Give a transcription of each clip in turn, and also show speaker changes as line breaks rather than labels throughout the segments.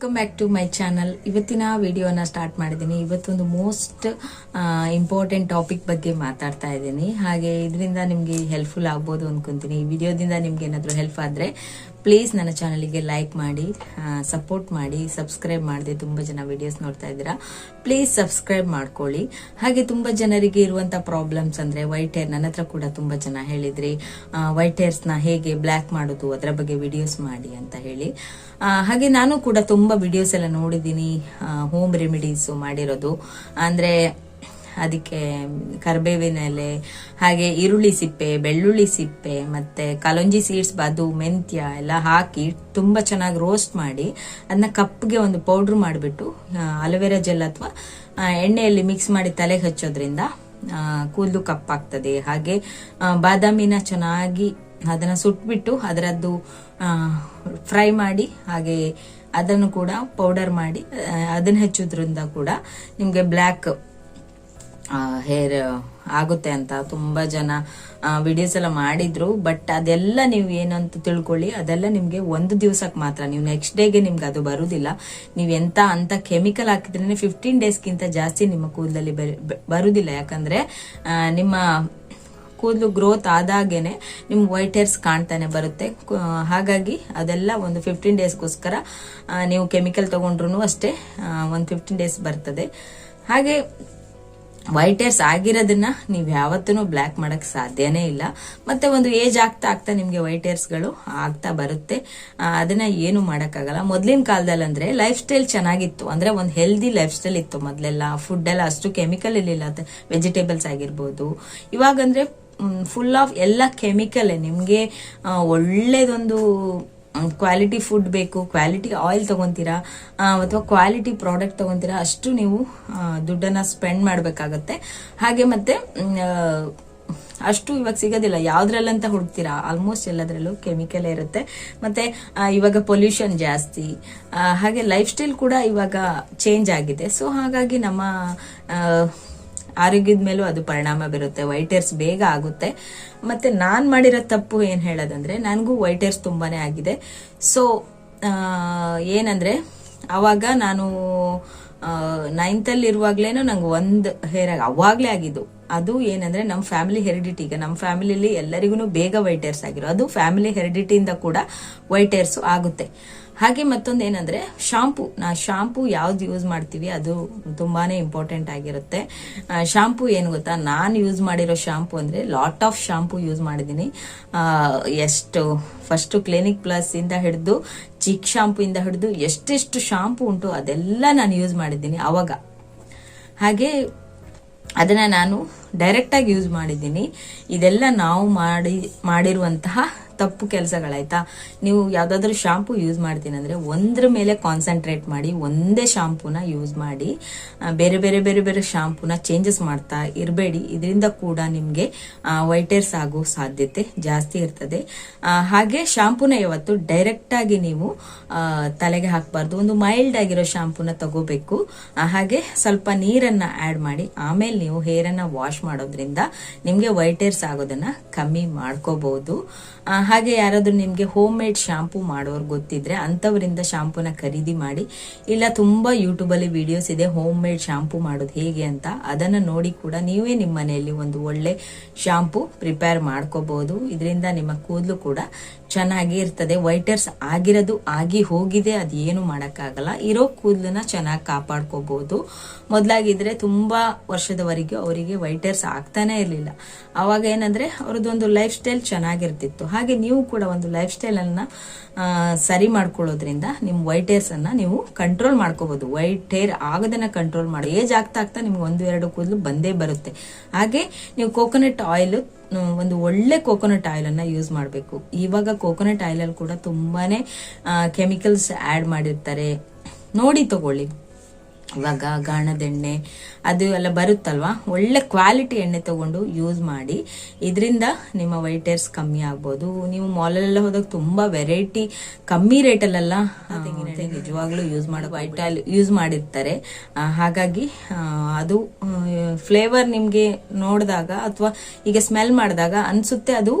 Welcome back to my channel ಇವತ್ತಿನ ವಿಡಿಯೋನ start ಮಾಡಿದ್ದೀನಿ. ಇವತ್ತೊಂದು ಮೋಸ್ಟ್ ಇಂಪಾರ್ಟೆಂಟ್ ಟಾಪಿಕ್ ಬಗ್ಗೆ ಮಾತಾಡ್ತಾ ಇದ್ದೀನಿ. ಹಾಗೆ ಇದರಿಂದ ನಿಮಗೆ ಹೆಲ್ಪ್ಫುಲ್ ಆಗ್ಬೋದು ಅನ್ಕೊಂತೀನಿ. ಈ ವಿಡಿಯೋದಿಂದ ನಿಮ್ಗೆ ಏನಾದರೂ ಹೆಲ್ಪ್ ಆದರೆ ಪ್ಲೀಸ್ ನನ್ನ ಚಾನಲಿಗೆ ಲೈಕ್ ಮಾಡಿ ಸಪೋರ್ಟ್ ಮಾಡಿ, ಸಬ್ಸ್ಕ್ರೈಬ್ ಮಾಡಿದೆ ತುಂಬ ಜನ ವಿಡಿಯೋಸ್ ನೋಡ್ತಾ ಇದ್ದೀರಾ, ಪ್ಲೀಸ್ ಸಬ್ಸ್ಕ್ರೈಬ್ ಮಾಡ್ಕೊಳ್ಳಿ. ಹಾಗೆ ತುಂಬ ಜನರಿಗೆ ಇರುವಂಥ ಪ್ರಾಬ್ಲಮ್ಸ್ ಅಂದರೆ ವೈಟ್ ಹೇರ್ ನನ್ನ ಹತ್ರ ಕೂಡ ತುಂಬ ಜನ ಹೇಳಿದ್ರಿ. ವೈಟ್ ಹೇರ್ಸ್ನ ಹೇಗೆ ಬ್ಲ್ಯಾಕ್ ಮಾಡೋದು, ಅದರ ಬಗ್ಗೆ ವಿಡಿಯೋಸ್ ಮಾಡಿ ಅಂತ ಹೇಳಿ. ಹಾಗೆ ನಾನು ಕೂಡ ತುಂಬ ವಿಡಿಯೋಸ್ ಎಲ್ಲ ನೋಡಿದ್ದೀನಿ ಹೋಮ್ ರೆಮಿಡೀಸ್ ಮಾಡಿರೋದು. ಅಂದರೆ ಅದಕ್ಕೆ ಕರಿಬೇವಿನ ಎಲೆ, ಹಾಗೆ ಈರುಳ್ಳಿ ಸಿಪ್ಪೆ, ಬೆಳ್ಳುಳ್ಳಿ ಸಿಪ್ಪೆ, ಮತ್ತೆ ಕಲೊಂಜಿ ಸೀಡ್ಸ್, ಬದು, ಮೆಂತ್ಯ ಎಲ್ಲ ಹಾಕಿ ತುಂಬ ಚೆನ್ನಾಗಿ ರೋಸ್ಟ್ ಮಾಡಿ ಅದನ್ನ ಕಪ್ಗೆ ಒಂದು ಪೌಡ್ರ್ ಮಾಡಿಬಿಟ್ಟು ಅಲೋವೆರಾ ಜೆಲ್ ಅಥವಾ ಎಣ್ಣೆಯಲ್ಲಿ ಮಿಕ್ಸ್ ಮಾಡಿ ತಲೆಗೆ ಹಚ್ಚೋದ್ರಿಂದ ಕೂದಲು ಕಪ್ಪಾಗ್ತದೆ. ಹಾಗೆ ಬಾದಾಮಿನ ಚೆನ್ನಾಗಿ ಅದನ್ನ ಸುಟ್ಬಿಟ್ಟು ಅದರದ್ದು ಫ್ರೈ ಮಾಡಿ, ಹಾಗೆ ಅದನ್ನು ಕೂಡ ಪೌಡರ್ ಮಾಡಿ ಅದನ್ನ ಹಚ್ಚೋದ್ರಿಂದ ಕೂಡ ನಿಮಗೆ ಬ್ಲ್ಯಾಕ್ ಹೇರ್ ಆಗುತ್ತೆ ಅಂತ ತುಂಬಾ ಜನ ವಿಡಿಯೋಸ್ ಎಲ್ಲ ಮಾಡಿದ್ರು. ಬಟ್ ಅದೆಲ್ಲ ನೀವು ಏನಂತ ತಿಳ್ಕೊಳ್ಳಿ, ಅದೆಲ್ಲ ನಿಮ್ಗೆ ಒಂದು ದಿವಸಕ್ಕೆ ಮಾತ್ರ. ನೀವು ನೆಕ್ಸ್ಟ್ ಡೇಗೆ ನಿಮ್ಗೆ ಅದು ಬರುದಿಲ್ಲ. ನೀವು ಎಂತ, ಅಂತ ಕೆಮಿಕಲ್ ಹಾಕಿದ್ರೆ ಫಿಫ್ಟೀನ್ ಡೇಸ್ಗಿಂತ ಜಾಸ್ತಿ ನಿಮ್ಮ ಕೂದಲಲ್ಲಿ ಬರುದಿಲ್ಲ. ಯಾಕಂದ್ರೆ ನಿಮ್ಮ ಕೂದಲು ಗ್ರೋತ್ ಆದಾಗೇನೆ ನಿಮ್ಗೆ ವೈಟ್ ಹೇರ್ಸ್ ಕಾಣ್ತಾನೆ ಬರುತ್ತೆ. ಹಾಗಾಗಿ ಅದೆಲ್ಲ ಒಂದು ಫಿಫ್ಟೀನ್ ಡೇಸ್ಗೋಸ್ಕರ ನೀವು ಕೆಮಿಕಲ್ ತಗೊಂಡ್ರು ಅಷ್ಟೇ ಒಂದು ಫಿಫ್ಟೀನ್ ಡೇಸ್ ಬರ್ತದೆ. ಹಾಗೆ ವೈಟ್ ಹೇರ್ಸ್ ಆಗಿರೋದನ್ನ ನೀವು ಯಾವತ್ತೂ ಬ್ಲ್ಯಾಕ್ ಮಾಡಕ್ ಸಾಧ್ಯನೇ ಇಲ್ಲ. ಮತ್ತೆ ಒಂದು ಏಜ್ ಆಗ್ತಾ ಆಗ್ತಾ ನಿಮ್ಗೆ ವೈಟ್ ಹೇರ್ಸ್ಗಳು ಆಗ್ತಾ ಬರುತ್ತೆ. ಅದನ್ನ ಏನು ಮಾಡಕ್ಕಾಗಲ್ಲ. ಮೊದ್ಲಿನ ಕಾಲದಲ್ಲಿ ಅಂದ್ರೆ ಲೈಫ್ ಸ್ಟೈಲ್ ಚೆನ್ನಾಗಿತ್ತು. ಅಂದ್ರೆ ಒಂದು ಹೆಲ್ದಿ ಲೈಫ್ ಸ್ಟೈಲ್ ಇತ್ತು ಮೊದ್ಲೆಲ್ಲ. ಫುಡ್ ಎಲ್ಲ ಅಷ್ಟು ಕೆಮಿಕಲ್ ಇರಲಿಲ್ಲ ವೆಜಿಟೇಬಲ್ಸ್ ಆಗಿರ್ಬೋದು. ಇವಾಗಂದ್ರೆ ಫುಲ್ ಆಫ್ ಎಲ್ಲ ಕೆಮಿಕಲ್ ನಿಮ್ಗೆ ಒಳ್ಳೇದೊಂದು ಕ್ವಾಲಿಟಿ ಫುಡ್ ಬೇಕು ಕ್ವಾಲಿಟಿ ಆಯಿಲ್ ತಗೊಂತೀರಾ ಅಥವಾ ಕ್ವಾಲಿಟಿ ಪ್ರಾಡಕ್ಟ್ ತಗೊಂತೀರಾ, ಅಷ್ಟು ನೀವು ದುಡ್ಡನ್ನ ಸ್ಪೆಂಡ್ ಮಾಡಬೇಕಾಗತ್ತೆ. ಹಾಗೆ ಮತ್ತೆ ಅಷ್ಟು ಇವಾಗ ಸಿಗೋದಿಲ್ಲ. ಯಾವ್ದ್ರಲ್ಲಂತ ಹುಡುಕ್ತೀರಾ? ಆಲ್ಮೋಸ್ಟ್ ಎಲ್ಲದರಲ್ಲೂ ಕೆಮಿಕಲ್ ಇರುತ್ತೆ. ಮತ್ತೆ ಇವಾಗ ಪೊಲ್ಯೂಷನ್ ಜಾಸ್ತಿ ಹಾಗೆ ಲೈಫ್ ಸ್ಟೈಲ್ ಕೂಡ ಇವಾಗ ಚೇಂಜ್ ಆಗಿದೆ. ಸೊ ಹಾಗಾಗಿ ನಮ್ಮ ಆರೋಗ್ಯದ ಮೇಲೂ ಅದು ಪರಿಣಾಮ ಬೀರುತ್ತೆ. ವೈಟ್ ಹೇರ್ಸ್ ಬೇಗ ಆಗುತ್ತೆ. ಮತ್ತೆ ನಾನ್ ಮಾಡಿರೋ ತಪ್ಪು ಏನ್ ಹೇಳೋದಂದ್ರೆ, ನನಗೂ ವೈಟ್ ಹೇರ್ಸ್ ತುಂಬಾನೇ ಆಗಿದೆ. ಸೊ ಏನಂದ್ರೆ, ಅವಾಗ ನಾನು ನೈನ್ತಲ್ಲಿ ಇರುವಾಗ್ಲೇನೋ ನಂಗೆ ಒಂದು ಹೇರ್ ಅವಾಗ್ಲೇ ಆಗಿದ್ದು. ಅದು ಏನಂದ್ರೆ ನಮ್ಮ ಫ್ಯಾಮಿಲಿ ಹೆರಿಡಿಟಿ ಈಗ. ನಮ್ಮ ಫ್ಯಾಮಿಲಿಲಿ ಎಲ್ಲರಿಗೂ ಬೇಗ ವೈಟ್ ಹೇರ್ಸ್ ಆಗಿರೋ. ಅದು ಫ್ಯಾಮಿಲಿ ಹೆರಿಡಿಟಿಯಿಂದ ಕೂಡ ವೈಟ್ ಹೇರ್ಸ್ ಆಗುತ್ತೆ. ಹಾಗೆ ಮತ್ತೊಂದು ಏನಂದ್ರೆ ಶಾಂಪು ನಾ ಶಾಂಪು ಯಾವ್ದು ಯೂಸ್ ಮಾಡ್ತೀವಿ, ಅದು ತುಂಬಾನೇ ಇಂಪಾರ್ಟೆಂಟ್ ಆಗಿರುತ್ತೆ. ಶಾಂಪು ಏನು ಗೊತ್ತಾ? ನಾನು ಯೂಸ್ ಮಾಡಿರೋ ಶಾಂಪು ಅಂದ್ರೆ ಲಾಟ್ ಆಫ್ ಶಾಂಪು ಯೂಸ್ ಮಾಡಿದ್ದೀನಿ. ಎಷ್ಟು ಫಸ್ಟ್ ಕ್ಲಿನಿಕ್ ಪ್ಲಸ್ ಇಂದ ಹಿಡಿದು ಚಿಕ್ ಶಾಂಪು ಇಂದ ಹಿಡಿದು ಎಷ್ಟೆಷ್ಟು ಶಾಂಪು ಉಂಟು ಅದೆಲ್ಲ ನಾನು ಯೂಸ್ ಮಾಡಿದ್ದೀನಿ ಅವಾಗ. ಹಾಗೆ ಅದನ್ನ ನಾನು ಡೈರೆಕ್ಟ್ ಆಗಿ ಯೂಸ್ ಮಾಡಿದ್ದೀನಿ. ಇದೆಲ್ಲ ನಾವು ಮಾಡಿ, ಮಾಡಿರುವಂತಹ ತಪ್ಪು ಕೆಲಸಗಳಾಯ್ತಾ? ನೀವು ಯಾವ್ದಾದ್ರು ಶಾಂಪು ಯೂಸ್ ಮಾಡ್ತೀನಿ ಅಂದ್ರೆ ಒಂದ್ರ ಮೇಲೆ ಕಾನ್ಸಂಟ್ರೇಟ್ ಮಾಡಿ, ಒಂದೇ ಶಾಂಪೂನ ಯೂಸ್ ಮಾಡಿ ಬೇರೆ ಬೇರೆ ಬೇರೆ ಬೇರೆ ಶಾಂಪೂನ ಚೇಂಜಸ್ ಮಾಡ್ತಾ ಇರಬೇಡಿ. ಇದರಿಂದ ಕೂಡ ನಿಮ್ಗೆ ವೈಟ್ ಏರ್ಸ್ ಆಗೋ ಸಾಧ್ಯತೆ ಜಾಸ್ತಿ ಇರ್ತದೆ. ಹಾಗೆ ಶಾಂಪೂನ ಯಾವತ್ತು ಡೈರೆಕ್ಟ್ ಆಗಿ ನೀವು ತಲೆಗೆ ಹಾಕಬಾರ್ದು. ಒಂದು ಮೈಲ್ಡ್ ಆಗಿರೋ ಶಾಂಪೂನ ತಗೋಬೇಕು. ಹಾಗೆ ಸ್ವಲ್ಪ ನೀರನ್ನ ಆಡ್ ಮಾಡಿ, ಆಮೇಲೆ ನೀವು ಹೇರ್ ಅನ್ನ ವಾಶ್ ಮಾಡೋದ್ರಿಂದ ನಿಮ್ಗೆ ವೈಟ್ ಏರ್ಸ್ ಆಗೋದನ್ನ ಕಮ್ಮಿ ಮಾಡ್ಕೋಬಹುದು. ಹಾಗೆ ಯಾರಾದರೂ ನಿಮಗೆ ಹೋಮ್ ಮೇಡ್ ಶಾಂಪೂ ಮಾಡೋರು ಗೊತ್ತಿದ್ರೆ ಅಂಥವರಿಂದ ಶಾಂಪೂನ ಖರೀದಿ ಮಾಡಿ. ಇಲ್ಲ ತುಂಬಾ ಯೂಟ್ಯೂಬಲ್ಲಿ ವಿಡಿಯೋಸ್ ಇದೆ ಹೋಮ್ ಮೇಡ್ ಶಾಂಪೂ ಮಾಡೋದು ಹೇಗೆ ಅಂತ. ಅದನ್ನ ನೋಡಿ ಕೂಡ ನೀವೇ ನಿಮ್ಮ ಮನೆಯಲ್ಲಿ ಒಂದು ಒಳ್ಳೆ ಶಾಂಪೂ ಪ್ರಿಪೇರ್ ಮಾಡ್ಕೋಬಹುದು ಇದರಿಂದ ನಿಮ್ಮ ಕೂದಲು ಕೂಡ ಚೆನ್ನಾಗಿ ಇರ್ತದೆ. ವೈಟರ್ಸ್ ಆಗಿರೋದು ಆಗಿ ಹೋಗಿದೆ. ಅದು ಏನು ಮಾಡೋಕ್ಕಾಗಲ್ಲ. ಇರೋ ಕೂದಲನ್ನ ಚೆನ್ನಾಗಿ ಕಾಪಾಡ್ಕೋಬಹುದು ಮೊದಲಾಗಿದ್ರೆ ತುಂಬಾ ವರ್ಷದವರೆಗೆ ಅವರಿಗೆ ವೈಟರ್ಸ್ ಆಗ್ತಾನೆ ಇರಲಿಲ್ಲ. ಅವಾಗ ಏನಂದ್ರೆ ಅವ್ರದ್ದೊಂದು ಲೈಫ್ ಸ್ಟೈಲ್ ಚೆನ್ನಾಗಿರ್ತಿತ್ತು. ಹಾಗೆ ನೀವು ಕೂಡ ಒಂದು ಲೈಫ್ ಸ್ಟೈಲ್ ಅನ್ನ ಸರಿ ಮಾಡ್ಕೊಳ್ಳೋದ್ರಿಂದ ನಿಮ್ಮ ವೈಟ್ ಹೇರ್ಸ್ ಅನ್ನ ನೀವು ಕಂಟ್ರೋಲ್ ಮಾಡ್ಕೋಬಹುದು ವೈಟ್ ಹೇರ್ ಆಗೋದನ್ನ ಕಂಟ್ರೋಲ್ ಮಾಡಿ. ಏಜ್ ಆಗ್ತಾ ಆಗ್ತಾ ನಿಮ್ಗೆ ಒಂದು, ಎರಡು ಕೂದಲು ಬಂದೇ ಬರುತ್ತೆ. ಹಾಗೆ ನೀವು ಕೋಕೋನಟ್ ಆಯಿಲ್ ಒಂದು ಒಳ್ಳೆ ಕೋಕೋನಟ್ ಆಯಿಲ್ ಅನ್ನ ಯೂಸ್ ಮಾಡಬೇಕು. ಇವಾಗ ಕೋಕೋನಟ್ ಆಯಿಲ್ ಅಲ್ಲಿ ಕೂಡ ತುಂಬಾನೇ ಕೆಮಿಕಲ್ಸ್ ಆಡ್ ಮಾಡಿರ್ತಾರೆ. ನೋಡಿ ತಗೊಳ್ಳಿ. ಇವಾಗ ಗಾಣದೆಣ್ಣೆ ಅದು ಎಲ್ಲ ಬರುತ್ತಲ್ವಾ? ಒಳ್ಳೆ ಕ್ವಾಲಿಟಿ ಎಣ್ಣೆ ತಗೊಂಡು ಯೂಸ್ ಮಾಡಿ. ಇದರಿಂದ ನಿಮ್ಮ ವೈಟ್ ಹೇರ್ಸ್ ಕಮ್ಮಿ ಆಗ್ಬೋದು. ನೀವು ಮಾಲಲ್ಲೆಲ್ಲ ಹೋದಾಗ ತುಂಬಾ ವೆರೈಟಿ ಕಮ್ಮಿ ರೇಟಲ್ಲೆಲ್ಲ ತೆಂಗಿನ ಎಣ್ಣೆ ನಿಜವಾಗ್ಲೂ ಯೂಸ್ ಮಾಡೋ ವೈಟ್ ಆಯಿಲ್ ಯೂಸ್ ಮಾಡಿರ್ತಾರೆ. ಹಾಗಾಗಿ ಅದು ಫ್ಲೇವರ್ ನಿಮಗೆ ನೋಡಿದಾಗ ಅಥವಾ ಈಗ ಸ್ಮೆಲ್ ಮಾಡಿದಾಗ ಅನ್ಸುತ್ತೆ ಅದು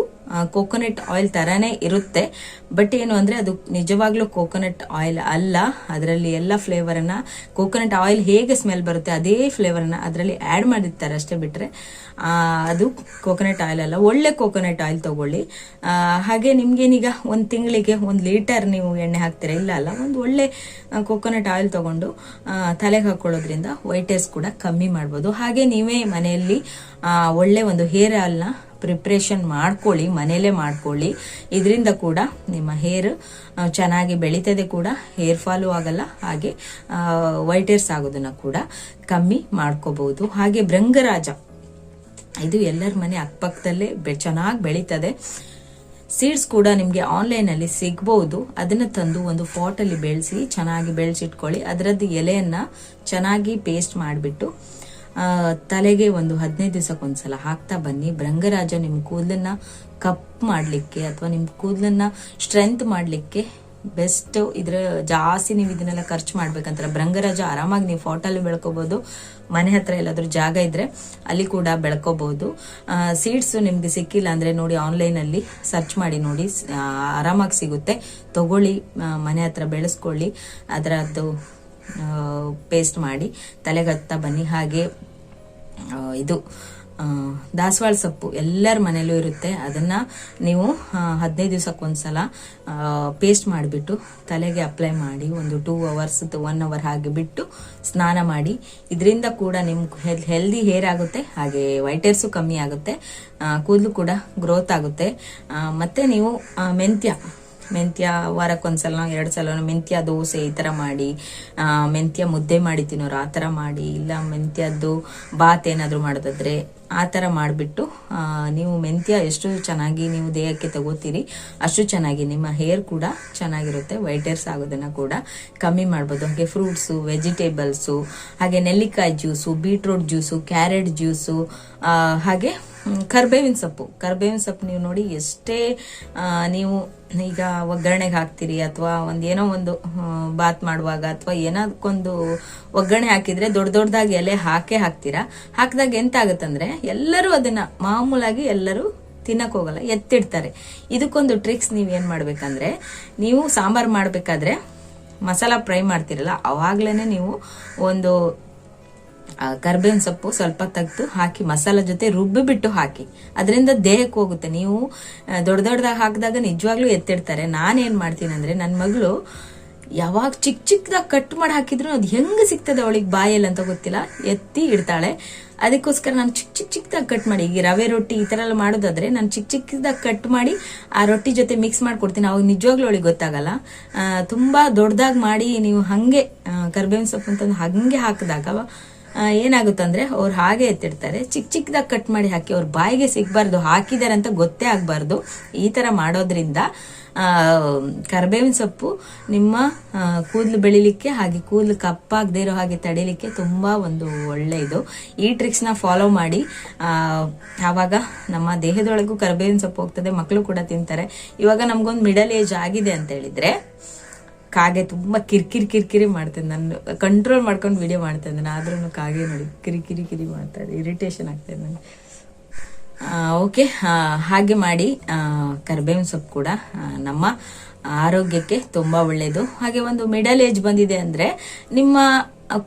ಕೋಕೋನಟ್ ಆಯಿಲ್ ತರಾನೇ ಇರುತ್ತೆ. ಬಟ್ ಏನು ಅಂದ್ರೆ ಅದು ನಿಜವಾಗ್ಲೂ ಕೋಕೋನಟ್ ಆಯಿಲ್ ಅಲ್ಲ. ಅದರಲ್ಲಿ ಎಲ್ಲ ಫ್ಲೇವರನ್ನು ಕೋಕೋನಟ್ ಆಯಿಲ್ ಹೇಗೆ ಸ್ಮೆಲ್ ಬರುತ್ತೆ ಅದೇ ಫ್ಲೇವರನ್ನು ಅದರಲ್ಲಿ ಆ್ಯಡ್ ಮಾಡಿರ್ತಾರೆ ಅಷ್ಟೇ ಬಿಟ್ರೆ. ಆ, ಅದು ಕೋಕೋನಟ್ ಆಯಿಲ್ ಅಲ್ಲ. ಒಳ್ಳೆ ಕೋಕೋನಟ್ ಆಯಿಲ್ ತಗೊಳ್ಳಿ. ಹಾಗೆ ನಿಮ್ಗೇನೀಗ ಒಂದು ತಿಂಗಳಿಗೆ ಒಂದು ಲೀಟರ್ ನೀವು ಎಣ್ಣೆ ಹಾಕ್ತೀರಾ? ಇಲ್ಲ ಅಲ್ಲ. ಒಂದು ಒಳ್ಳೆ ಕೋಕೋನಟ್ ಆಯಿಲ್ ತಗೊಂಡು ತಲೆಗೆ ಹಾಕೊಳ್ಳೋದ್ರಿಂದ ವೈಟ್ ಹೇರ್ಸ್ ಕೂಡ ಕಮ್ಮಿ ಮಾಡ್ಬೋದು. ಹಾಗೆ ನೀವೇ ಮನೆಯಲ್ಲಿ ಒಳ್ಳೆ ಒಂದು ಹೇರ್ ಆಯಿಲ್ನ ಪ್ರಿಪ್ರೇಷನ್ ಮಾಡ್ಕೊಳ್ಳಿ ಮನೆಯಲ್ಲೇ ಮಾಡ್ಕೊಳ್ಳಿ. ಇದರಿಂದ ಕೂಡ ನಿಮ್ಮ ಹೇರ್ ಚೆನ್ನಾಗಿ ಬೆಳೀತದೆ ಕೂಡ. ಹೇರ್ ಫಾಲು ಆಗಲ್ಲ, ಹಾಗೆ ವೈಟ್ ಹೇರ್ಸ್ ಆಗೋದನ್ನ ಕೂಡ ಕಮ್ಮಿ ಮಾಡ್ಕೋಬಹುದು. ಹಾಗೆ ಭೃಂಗರಾಜ, ಇದು ಎಲ್ಲರ ಮನೆ ಅಕ್ಕಪಕ್ಕದಲ್ಲೇ ಬೆ, ಚೆನ್ನಾಗಿ ಬೆಳೀತದೆ. ಸೀಡ್ಸ್ ಕೂಡ ನಿಮಗೆ ಆನ್ಲೈನಲ್ಲಿ ಸಿಗ್ಬೋದು. ಅದನ್ನು ತಂದು ಒಂದು ಪಾಟಲ್ಲಿ ಬೆಳೆಸಿ, ಚೆನ್ನಾಗಿ ಬೆಳೆಸಿಟ್ಕೊಳ್ಳಿ. ಅದರದ್ದು ಎಲೆಯನ್ನು ಚೆನ್ನಾಗಿ ಪೇಸ್ಟ್ ಮಾಡಿಬಿಟ್ಟು ತಲೆಗೆ ಒಂದು ಹದಿನೈದು ದಿವಸಕ್ಕೊಂದ್ಸಲ ಹಾಕ್ತಾ ಬನ್ನಿ. ಭೃಂಗರಾಜ ನಿಮ್ಮ ಕೂದಲನ್ನ ಕಪ್ ಮಾಡಲಿಕ್ಕೆ ಅಥವಾ ನಿಮ್ಮ ಕೂದಲನ್ನ ಸ್ಟ್ರೆಂತ್ ಮಾಡಲಿಕ್ಕೆ ಬೆಸ್ಟ್ ಇದ್ರ ಜಾಸ್ತಿ ನೀವು ಇದನ್ನೆಲ್ಲ ಖರ್ಚು ಮಾಡ್ಬೇಕಂತಾರೆ. ಭೃಂಗರಾಜ ಆರಾಮಾಗಿ ನೀವು ಫೋಟೋಲ್ಲಿ ಬೆಳ್ಕೋಬಹುದು ಮನೆ ಹತ್ರ ಎಲ್ಲಾದ್ರೂ ಜಾಗ ಇದ್ರೆ ಅಲ್ಲಿ ಕೂಡ ಬೆಳ್ಕೋಬಹುದು ಸೀಡ್ಸ್ ನಿಮ್ಗೆ ಸಿಕ್ಕಿಲ್ಲ ಅಂದ್ರೆ ನೋಡಿ ಆನ್ಲೈನ್ ಅಲ್ಲಿ ಸರ್ಚ್ ಮಾಡಿ ನೋಡಿ. ಆರಾಮಾಗಿ ಸಿಗುತ್ತೆ. ತಗೊಳ್ಳಿ ಮನೆ ಹತ್ರ ಬೆಳೆಸ್ಕೊಳ್ಳಿ. ಅದರದ್ದು ಪೇಸ್ಟ್ ಮಾಡಿ ತಲೆಗೆ ಹತ್ತಾ ಬನ್ನಿ. ಹಾಗೆ ಇದು ದಾಸವಾಳ ಸೊಪ್ಪು ಎಲ್ಲರ ಮನೇಲೂ ಇರುತ್ತೆ. ಅದನ್ನ ನೀವು ಹದಿನೈದು ದಿವಸಕ್ಕೊಂದ್ಸಲ ಪೇಸ್ಟ್ ಮಾಡಿಬಿಟ್ಟು ತಲೆಗೆ ಅಪ್ಲೈ ಮಾಡಿ ಒಂದು ಟೂ ಅವರ್ಸ್ ಒನ್ ಅವರ್ ಹಾಗೆ ಬಿಟ್ಟು ಸ್ನಾನ ಮಾಡಿ. ಇದರಿಂದ ಕೂಡ ನಿಮ್ ಹೆಲ್ದಿ ಹೇರ್ ಆಗುತ್ತೆ, ಹಾಗೆ ವೈಟ್ ಹೇರ್ಸು ಕಮ್ಮಿ ಆಗುತ್ತೆ ಕೂದಲು ಕೂಡ ಗ್ರೋತ್ ಆಗುತ್ತೆ. ಮತ್ತೆ ನೀವು ಮೆಂತ್ಯ ಮೆಂತ್ಯ ವಾರಕ್ಕೊಂದ್ಸಲ ಎರಡು ಸಲ ಮೆಂತ್ಯ ದೋಸೆ ಈ ಥರ ಮಾಡಿ ಮೆಂತ್ಯ ಮುದ್ದೆ ಮಾಡಿ ತಿನ್ನೋರು ಆ ಥರ ಮಾಡಿ, ಇಲ್ಲ ಮೆಂತ್ಯದ್ದು ಬಾತ್ ಏನಾದರೂ ಮಾಡೋದಾದ್ರೆ ಆ ಥರ ಮಾಡಿಬಿಟ್ಟು ನೀವು ಮೆಂತ್ಯ ಎಷ್ಟು ಚೆನ್ನಾಗಿ ನೀವು ದೇಹಕ್ಕೆ ತಗೋತೀರಿ ಅಷ್ಟು ಚೆನ್ನಾಗಿ ನಿಮ್ಮ ಹೇರ್ ಕೂಡ ಚೆನ್ನಾಗಿರುತ್ತೆ, ವೈಟ್ ಹೇರ್ಸ್ ಆಗೋದನ್ನ ಕೂಡ ಕಮ್ಮಿ ಮಾಡ್ಬೋದು. ಹಾಗೆ ಫ್ರೂಟ್ಸು, ವೆಜಿಟೇಬಲ್ಸು, ಹಾಗೆ ನೆಲ್ಲಿಕಾಯಿ juice, beetroot juice, carrot juice ಹಾಗೆ ಕರ್ಬೇವಿನ ಸೊಪ್ಪು. ಕರ್ಬೇವಿನ ಸೊಪ್ಪು ನೀವು ನೋಡಿ ಎಷ್ಟೇ ನೀವು ಈಗ ಒಗ್ಗರಣೆಗೆ ಹಾಕ್ತೀರಿ ಅಥವಾ ಒಂದು ಏನೋ ಒಂದು ಬಾತ್ ಮಾಡುವಾಗ ಅಥವಾ ಏನಾದಕ್ಕೊಂದು ಒಗ್ಗರಣೆ ಹಾಕಿದ್ರೆ ದೊಡ್ಡ ದೊಡ್ಡದಾಗಿ ಎಲೆ ಹಾಕೇ ಹಾಕ್ತೀರಾ? ಹಾಕಿದಾಗ ಎಂತ ಆಗುತ್ತಂದ್ರೆ ಎಲ್ಲರೂ ಅದನ್ನ ಮಾಮೂಲಾಗಿ ಎಲ್ಲರೂ ತಿನ್ನಕ್ ಹೋಗಲ್ಲ, ಎತ್ತಿಡ್ತಾರೆ. ಇದಕ್ಕೊಂದು ಟ್ರಿಕ್ಸ್ ನೀವ್ ಏನ್ ಮಾಡ್ಬೇಕಂದ್ರೆ, ನೀವು ಸಾಂಬಾರ್ ಮಾಡ್ಬೇಕಾದ್ರೆ ಮಸಾಲ ಫ್ರೈ ಮಾಡ್ತಿರಲ್ಲ, ಅವಾಗ್ಲೇನೆ ನೀವು ಒಂದು ಕರ್ಬೇವಿನ ಸೊಪ್ಪು ಸ್ವಲ್ಪ ತೆಗೆದು ಹಾಕಿ, ಮಸಾಲ ಜೊತೆ ರುಬ್ಬಿ ಬಿಟ್ಟು ಹಾಕಿ. ಅದರಿಂದ ದೇಹಕ್ಕೆ ಹೋಗುತ್ತೆ. ನೀವು ದೊಡ್ಡ ದೊಡ್ಡದಾಗಿ ಹಾಕಿದಾಗ ನಿಜವಾಗ್ಲೂ ಎತ್ತಿಡ್ತಾರೆ. ನಾನೇನು ಮಾಡ್ತೀನಿ ಅಂದರೆ ನನ್ನ ಮಗಳು ಯಾವಾಗ ಚಿಕ್ಕ ಚಿಕ್ಕದಾಗಿ ಕಟ್ ಮಾಡಿ ಹಾಕಿದ್ರು ಅದು ಹೆಂಗೆ ಸಿಗ್ತದೆ ಅವಳಿಗೆ ಬಾಯಲ್ಲಿ ಅಂತ ಗೊತ್ತಿಲ್ಲ. ಎತ್ತಿ ಇಡ್ತಾಳೆ. ಅದಕ್ಕೋಸ್ಕರ ನಾನು ಚಿಕ್ಕ ಚಿಕ್ಕ ಚಿಕ್ಕದಾಗಿ ಕಟ್ ಮಾಡಿ ಈಗ ರವೆ ರೊಟ್ಟಿ ಈ ಥರ ಎಲ್ಲ ಮಾಡೋದಾದ್ರೆ ನಾನು ಚಿಕ್ಕ ಚಿಕ್ಕದಾಗಿ ಕಟ್ ಮಾಡಿ ಆ ರೊಟ್ಟಿ ಜೊತೆ ಮಿಕ್ಸ್ ಮಾಡಿಕೊಡ್ತೀನಿ ಅವಾಗ ನಿಜವಾಗ್ಲೂ ಅವಳಿಗೆ ಗೊತ್ತಾಗಲ್ಲ. ತುಂಬ ದೊಡ್ಡದಾಗಿ ಮಾಡಿ ನೀವು ಹಾಗೆ ಕರ್ಬೇವಿನ ಸೊಪ್ಪು ಅಂತಂದು ಹಂಗೆ ಹಾಕಿದಾಗ ಏನಾಗುತ್ತಂದ್ರೆ ಅವ್ರು ಹಾಗೆ ಎತ್ತಿಡ್ತಾರೆ. ಚಿಕ್ಕ ಚಿಕ್ಕದಾಗಿ ಕಟ್ ಮಾಡಿ ಹಾಕಿ ಅವ್ರ ಬಾಯಿಗೆ ಸಿಗ್ಬಾರ್ದು ಹಾಕಿದಾರೆ ಅಂತ ಗೊತ್ತೇ ಆಗ್ಬಾರ್ದು. ಈ ತರ ಮಾಡೋದ್ರಿಂದ ಕರ್ಬೇವಿನ ಸೊಪ್ಪು ನಿಮ್ಮ ಕೂದಲು ಬೆಳಿಲಿಕ್ಕೆ ಹಾಗೆ ಕೂದಲು ಕಪ್ಪಾಗದೇ ಇರೋ ಹಾಗೆ ತಡಿಲಿಕ್ಕೆ ತುಂಬ ಒಂದು ಒಳ್ಳೆಯದು ಈ ಟ್ರಿಕ್ಸ್ನ ಫಾಲೋ ಮಾಡಿ ಆವಾಗ ನಮ್ಮ ದೇಹದೊಳಗೂ ಕರ್ಬೇವಿನ ಸೊಪ್ಪು ಹೋಗ್ತದೆ ಮಕ್ಕಳು ಕೂಡ ತಿಂತಾರೆ. ಇವಾಗ ನಮಗೊಂದು ಮಿಡಲ್ ಏಜ್ ಆಗಿದೆ ಅಂತ ಹೇಳಿದ್ರೆ ಕಾಗೆ ತುಂಬಾ ಕಿರಿಕಿರಿ ಕಿರಿಕಿರಿ ಮಾಡ್ತೇನೆ ನಾನು ಕಂಟ್ರೋಲ್ ಮಾಡ್ಕೊಂಡು ವಿಡಿಯೋ ಮಾಡ್ತಾ ಇದ್ದೇನೆ ಆದ್ರೂ ಕಾಗೆ ನೋಡಿ ಕಿರಿಕಿರಿ ಕಿರಿ ಮಾಡ್ತಾ ಇದೆ ಇರಿಟೇಷನ್ ಆಗ್ತಾ ಇದೆ ಓಕೆ ಹಾಗೆ ಮಾಡಿ ಕರ್ಬೇವಿನ ಸೊಪ್ಪು ಕೂಡ ನಮ್ಮ ಆರೋಗ್ಯಕ್ಕೆ ತುಂಬಾ ಒಳ್ಳೆಯದು ಹಾಗೆ ಒಂದು ಮಿಡಲ್ ಏಜ್ ಬಂದಿದೆ ಅಂದ್ರೆ ನಿಮ್ಮ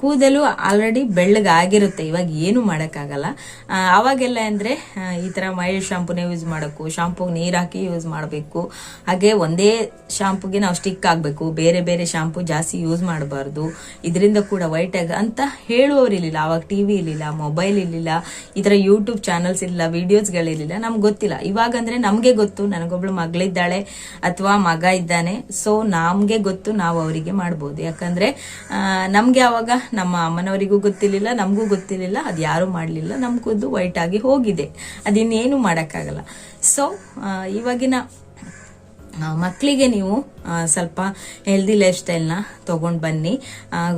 ಕೂದಲು ಆಲ್ರೆಡಿ ಬೆಳ್ಳಗಾಗಿರುತ್ತೆ. ಇವಾಗ ಏನು ಮಾಡೋಕ್ಕಾಗಲ್ಲ. ಅವಾಗೆಲ್ಲ ಅಂದರೆ ಈ ಥರ ಮೈಲ್ಡ್ ಶಾಂಪೂನೇ ಯೂಸ್ ಮಾಡಬೇಕು ಶಾಂಪೂಗೆ ನೀರು ಹಾಕಿ ಯೂಸ್ ಮಾಡಬೇಕು. ಹಾಗೆ ಒಂದೇ ಶಾಂಪೂಗೆ ನಾವು ಸ್ಟಿಕ್ ಆಗಬೇಕು. ಬೇರೆ ಬೇರೆ ಶಾಂಪೂ ಜಾಸ್ತಿ ಯೂಸ್ ಮಾಡಬಾರ್ದು. ಇದರಿಂದ ಕೂಡ ವೈಟ್ ಆಗ ಅಂತ ಹೇಳುವವರು ಇರಲಿಲ್ಲ ಅವಾಗ ಟಿವಿ ಇರಲಿಲ್ಲ ಮೊಬೈಲ್ ಇರಲಿಲ್ಲ ಈ ಥರ ಯೂಟ್ಯೂಬ್ ಚಾನಲ್ಸ್ ಇರಲಿಲ್ಲ ವೀಡಿಯೋಸ್ಗಳಿರಲಿಲ್ಲ ನಮ್ಗೆ ಗೊತ್ತಿಲ್ಲ. ಇವಾಗ ಅಂದರೆ ನಮಗೆ ಗೊತ್ತು. ನನಗೊಬ್ಳು ಮಗಳಿದ್ದಾಳೆ ಅಥವಾ ಮಗ ಇದ್ದಾನೆ. ಸೊ ನಮಗೆ ಗೊತ್ತು. ನಾವು ಅವರಿಗೆ ಮಾಡ್ಬೋದು. ಯಾಕಂದರೆ ನಮಗೆ ಆವಾಗ ನಮ್ಮ ಅಮ್ಮನವರಿಗೂ ಗೊತ್ತಿರಲಿಲ್ಲ, ನಮಗೂ ಗೊತ್ತಿರಲಿಲ್ಲ, ಅದು ಯಾರು ಮಾಡಲಿಲ್ಲ ನಮ್ ಕೂದಲು ವೈಟ್ ಆಗಿ ಹೋಗಿದೆ. ಅದಿನ್ನೇನು ಮಾಡೋಕ್ಕಾಗಲ್ಲ. ಸೊ ಇವಾಗಿನ ಮಕ್ಕಳಿಗೆ ನೀವು ಸ್ವಲ್ಪ ಹೆಲ್ದಿ ಲೈಫ್ ಸ್ಟೈಲ್ನ ತೊಗೊಂಡು ಬನ್ನಿ.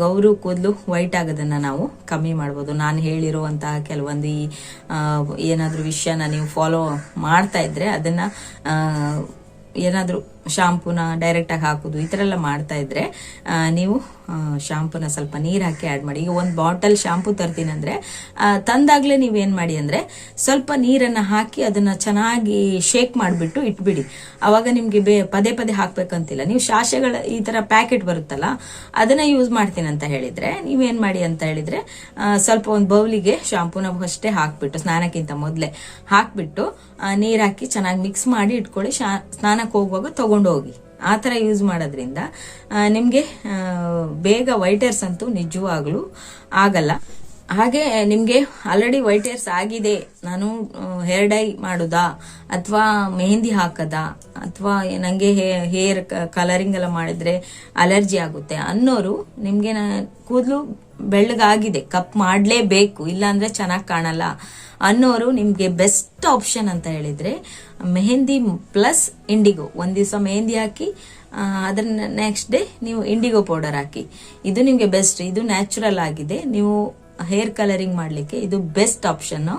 ಗೌರು ಕೂದಲು ವೈಟ್ ಆಗೋದನ್ನ ನಾವು ಕಮ್ಮಿ ಮಾಡ್ಬೋದು. ನಾನು ಹೇಳಿರುವಂತಹ ಕೆಲವೊಂದು ಈ ಏನಾದರೂ ವಿಷಯನ ನೀವು ಫಾಲೋ ಮಾಡ್ತಾ ಇದ್ರೆ ಅದನ್ನ ಏನಾದ್ರೂ ಶಾಂಪೂನ ಡೈರೆಕ್ಟಾಗಿ ಹಾಕೋದು, ಈ ಥರ ಎಲ್ಲ ಮಾಡ್ತಾ ಇದ್ರೆ ನೀವು ಶಾಂಪೂನ ಸ್ವಲ್ಪ ನೀರು ಹಾಕಿ ಆ್ಯಡ್ ಮಾಡಿ. ಈಗ ಒಂದು ಬಾಟಲ್ ಶಾಂಪೂ ತರ್ತೀನಿ ಅಂದರೆ ತಂದಾಗಲೇ ನೀವೇನು ಮಾಡಿ ಅಂದರೆ, ಸ್ವಲ್ಪ ನೀರನ್ನು ಹಾಕಿ ಅದನ್ನು ಚೆನ್ನಾಗಿ ಶೇಕ್ ಮಾಡಿಬಿಟ್ಟು ಇಟ್ಬಿಡಿ. ಆವಾಗ ನಿಮಗೆ ಬೇ, ಪದೇ ಪದೇ ಹಾಕಬೇಕಂತಿಲ್ಲ. ನೀವು ಶಾಸೆಗಳ ಈ ಥರ ಪ್ಯಾಕೆಟ್ ಬರುತ್ತಲ್ಲ, ಅದನ್ನು ಯೂಸ್ ಮಾಡ್ತೀನಿ ಅಂತ ಹೇಳಿದರೆ ನೀವೇನು ಮಾಡಿ ಅಂತ ಹೇಳಿದರೆ ಸ್ವಲ್ಪ ಒಂದು ಬೌಲಿಗೆ ಶಾಂಪೂನ ಅಷ್ಟೇ ಹಾಕಿಬಿಟ್ಟು, ಸ್ನಾನಕ್ಕಿಂತ ಮೊದಲೇ ಹಾಕಿಬಿಟ್ಟು ನೀರು ಹಾಕಿ ಚೆನ್ನಾಗಿ ಮಿಕ್ಸ್ ಮಾಡಿ ಇಟ್ಕೊಳ್ಳಿ. ಶಾ ಸ್ನಾನಕ್ಕೆ ಹೋಗುವಾಗ ತಗೊಂಡು ಹೋಗಿ ಆ ಥರ ಯೂಸ್ ಮಾಡೋದ್ರಿಂದ ನಿಮಗೆ ಬೇಗ ವೈಟರ್ಸ್ ಅಂತೂ ನಿಜವಾಗ್ಲೂ ಆಗಲ್ಲ. ಹಾಗೆ ನಿಮಗೆ ಆಲ್ರೆಡಿ ವೈಟ್ ಹೇರ್ಸ್ ಆಗಿದೆ. ನಾನು ಹೇರ್ ಡೈ ಮಾಡೋದಾ? ಅಥವಾ ಮೆಹಂದಿ ಹಾಕದ? ಅಥವಾ ನನಗೆ ಹೇರ್ ಕಲರಿಂಗ್ ಎಲ್ಲ ಮಾಡಿದ್ರೆ ಅಲರ್ಜಿ ಆಗುತ್ತೆ? ಅನ್ನೋರು ನಿಮಗೆ ಕೂದಲು ಬೆಳ್ಳಗಾಗಿದೆ. ಕಪ್ ಮಾಡಲೇಬೇಕು. ಇಲ್ಲಾಂದ್ರೆ ಚೆನ್ನಾಗಿ ಕಾಣಲ್ಲ. ಅನ್ನೋರು ನಿಮಗೆ ಬೆಸ್ಟ್ ಆಪ್ಷನ್ ಅಂತ ಹೇಳಿದ್ರೆ ಮೆಹಂದಿ ಪ್ಲಸ್ ಇಂಡಿಗೋ ಒಂದ್ ದಿವಸ ಮೆಹಂದಿ ಹಾಕಿ ಅದ್ರ ನೆಕ್ಸ್ಟ್ ಡೇ ನೀವು ಇಂಡಿಗೋ ಪೌಡರ್ ಹಾಕಿ. ಇದು ನಿಮಗೆ ಬೆಸ್ಟ್ ಇದು ನ್ಯಾಚುರಲ್ ಆಗಿದೆ. ನೀವು ಹೇರ್ ಕಲರಿಂಗ್ ಮಾಡಲಿಕ್ಕೆ ಇದು ಬೆಸ್ಟ್ ಆಪ್ಷನ್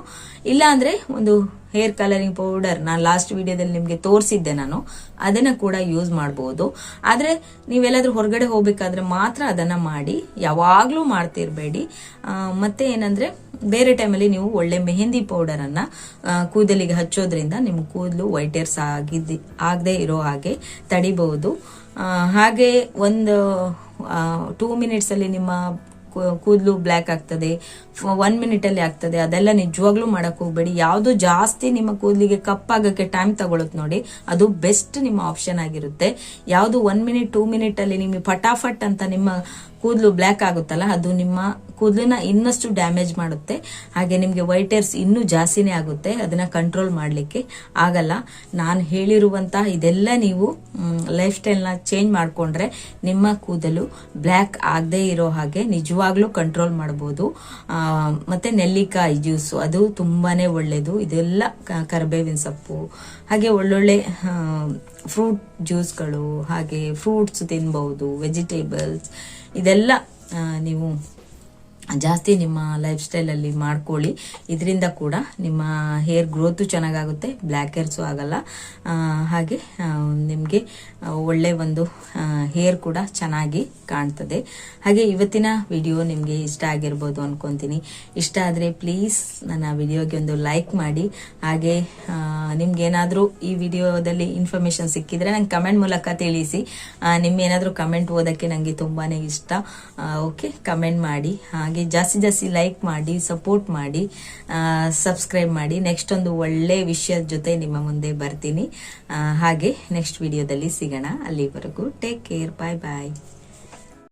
ಇಲ್ಲ ಅಂದ್ರೆ ಒಂದು ಹೇರ್ ಕಲರಿಂಗ್ ಪೌಡರ್ ನಾನು ಲಾಸ್ಟ್ ವಿಡಿಯೋದಲ್ಲಿ ನಿಮಗೆ ತೋರಿಸಿದ್ದೆ ನಾನು, ಅದನ್ನ ಕೂಡ ಯೂಸ್ ಮಾಡಬಹುದು ಆದ್ರೆ ನೀವೆಲ್ಲಾದ್ರೂ ಹೊರಗಡೆ ಹೋಗಬೇಕಾದ್ರೆ ಮಾತ್ರ ಅದನ್ನ ಮಾಡಿ, ಯಾವಾಗಲೂ ಮಾಡ್ತಿರಬೇಡಿ. ಮತ್ತೆ ಏನಂದ್ರೆ ಬೇರೆ ಟೈಮಲ್ಲಿ ನೀವು ಒಳ್ಳೆ ಮೆಹಂದಿ ಪೌಡರ್ ಅನ್ನ ಕೂದಲಿಗೆ ಹಚ್ಚೋದ್ರಿಂದ ನಿಮ್ಮ ಕೂದಲು ವೈಟ್ ಏರ್ಸ್ ಆಗಿದ್ದಿ ಆಗದೆ ಇರೋ ಹಾಗೆ ತಡಿಬಹುದು ಹಾಗೆ ಒಂದು ಟೂ ಮಿನಿಟ್ಸ್ ಅಲ್ಲಿ ನಿಮ್ಮ ಕೂದಲು ಬ್ಲ್ಯಾಕ್ ಆಗ್ತದೆ. ಒನ್ ಮಿನಿಟ್ ಅಲ್ಲಿ ಆಗ್ತದೆ. ಅದೆಲ್ಲ ನಿಜವಾಗ್ಲೂ ಮಾಡಕ್ ಹೋಗ್ಬೇಡಿ. ಯಾವುದು ಜಾಸ್ತಿ ನಿಮ್ಮ ಕೂದಲಿಗೆ ಕಪ್ಪಾಗಕ್ಕೆ ಟೈಮ್ ತಗೊಳುತ್ತೆ ನೋಡಿ, ಅದು ಬೆಸ್ಟ್ ನಿಮ್ಮ ಆಪ್ಷನ್ ಆಗಿರುತ್ತೆ. ಯಾವುದು ಒನ್ ಮಿನಿಟ್ ಟೂ ಮಿನಿಟ್ ಅಲ್ಲಿ ನಿಮಗೆ ಫಟಾಫಟ್ ಅಂತ ನಿಮ್ಮ ಕೂದಲು ಬ್ಲ್ಯಾಕ್ ಆಗುತ್ತಲ್ಲ, ಅದು ನಿಮ್ಮ ಕೂದಲನ್ನ ಇನ್ನಷ್ಟು ಡ್ಯಾಮೇಜ್ ಮಾಡುತ್ತೆ. ಹಾಗೆ ನಿಮಗೆ ವೈಟ್ ಹೇರ್ಸ್ ಇನ್ನೂ ಜಾಸ್ತಿನೇ ಆಗುತ್ತೆ. ಅದನ್ನ ಕಂಟ್ರೋಲ್ ಮಾಡಲಿಕ್ಕೆ ಆಗಲ್ಲ. ನಾನು ಹೇಳಿರುವಂತಹ ಇದೆಲ್ಲ ನೀವು ಲೈಫ್ ಸ್ಟೈಲ್ನ ಚೇಂಜ್ ಮಾಡಿಕೊಂಡ್ರೆ ನಿಮ್ಮ ಕೂದಲು ಬ್ಲ್ಯಾಕ್ ಆಗದೆ ಇರೋ ಹಾಗೆ ನಿಜವಾಗ್ಲೂ ಕಂಟ್ರೋಲ್ ಮಾಡ್ಬೋದು. ಮತ್ತೆ ನೆಲ್ಲಿಕಾಯಿ ಜ್ಯೂಸು, ಅದು ತುಂಬಾನೇ ಒಳ್ಳೇದು. ಇದೆಲ್ಲ ಕರಿಬೇವಿನ ಸೊಪ್ಪು, ಹಾಗೆ ಒಳ್ಳೊಳ್ಳೆ ಫ್ರೂಟ್ ಜ್ಯೂಸ್ಗಳು, ಹಾಗೆ ಫ್ರೂಟ್ಸ್ ತಿನ್ಬಹುದು ವೆಜಿಟೇಬಲ್ಸ್, ಇದೆಲ್ಲ ನೀವು ಜಾಸ್ತಿ ನಿಮ್ಮ ಲೈಫ್ ಸ್ಟೈಲಲ್ಲಿ ಮಾಡ್ಕೊಳ್ಳಿ. ಇದರಿಂದ ಕೂಡ ನಿಮ್ಮ ಹೇರ್ ಗ್ರೋತು ಚೆನ್ನಾಗಾಗುತ್ತೆ. ಬ್ಲ್ಯಾಕ್ ಹೇರ್ಸು ಆಗಲ್ಲ. ಹಾಗೆ ನಿಮಗೆ ಒಳ್ಳೆ ಒಂದು ಹೇರ್ ಕೂಡ ಚೆನ್ನಾಗಿ ಕಾಣ್ತದೆ. ಹಾಗೆ ಇವತ್ತಿನ ವಿಡಿಯೋ ನಿಮಗೆ ಇಷ್ಟ ಆಗಿರ್ಬೋದು ಅನ್ಕೊಂತೀನಿ. ಇಷ್ಟ ಆದರೆ ಪ್ಲೀಸ್ ನನ್ನ ವಿಡಿಯೋಗೆ ಒಂದು ಲೈಕ್ ಮಾಡಿ. ಹಾಗೆ ನಿಮ್ಗೇನಾದರೂ ಈ ವಿಡಿಯೋದಲ್ಲಿ ಇನ್ಫಾರ್ಮೇಶನ್ ಸಿಕ್ಕಿದ್ರೆ ನಂಗೆ ಕಮೆಂಟ್ ಮೂಲಕ ತಿಳಿಸಿ. ನಿಮ್ಮ ಏನಾದರೂ ಕಮೆಂಟ್ ಓದೋಕ್ಕೆ ನನಗೆ ತುಂಬಾನೇ ಇಷ್ಟ. ಓಕೆ ಕಮೆಂಟ್ ಮಾಡಿ. ಹಾಗೆ ಜಾಸ್ತಿ ಜಾಸ್ತಿ ಲೈಕ್ ಮಾಡಿ ಸಪೋರ್ಟ್ ಮಾಡಿ ಸಬ್ಸ್ಕ್ರೈಬ್ ಮಾಡಿ. ನೆಕ್ಸ್ಟ್ ಒಂದು ಒಳ್ಳೆ ವಿಷಯದ ಜೊತೆ ನಿಮ್ಮ ಮುಂದೆ ಬರ್ತೀನಿ. ಹಾಗೆ ನೆಕ್ಸ್ಟ್ ವಿಡಿಯೋದಲ್ಲಿ ಸಿಗೋಣ. ಅಲ್ಲಿವರೆಗೂ ಟೇಕ್ ಕೇರ್ ಬಾಯ್ ಬಾಯ್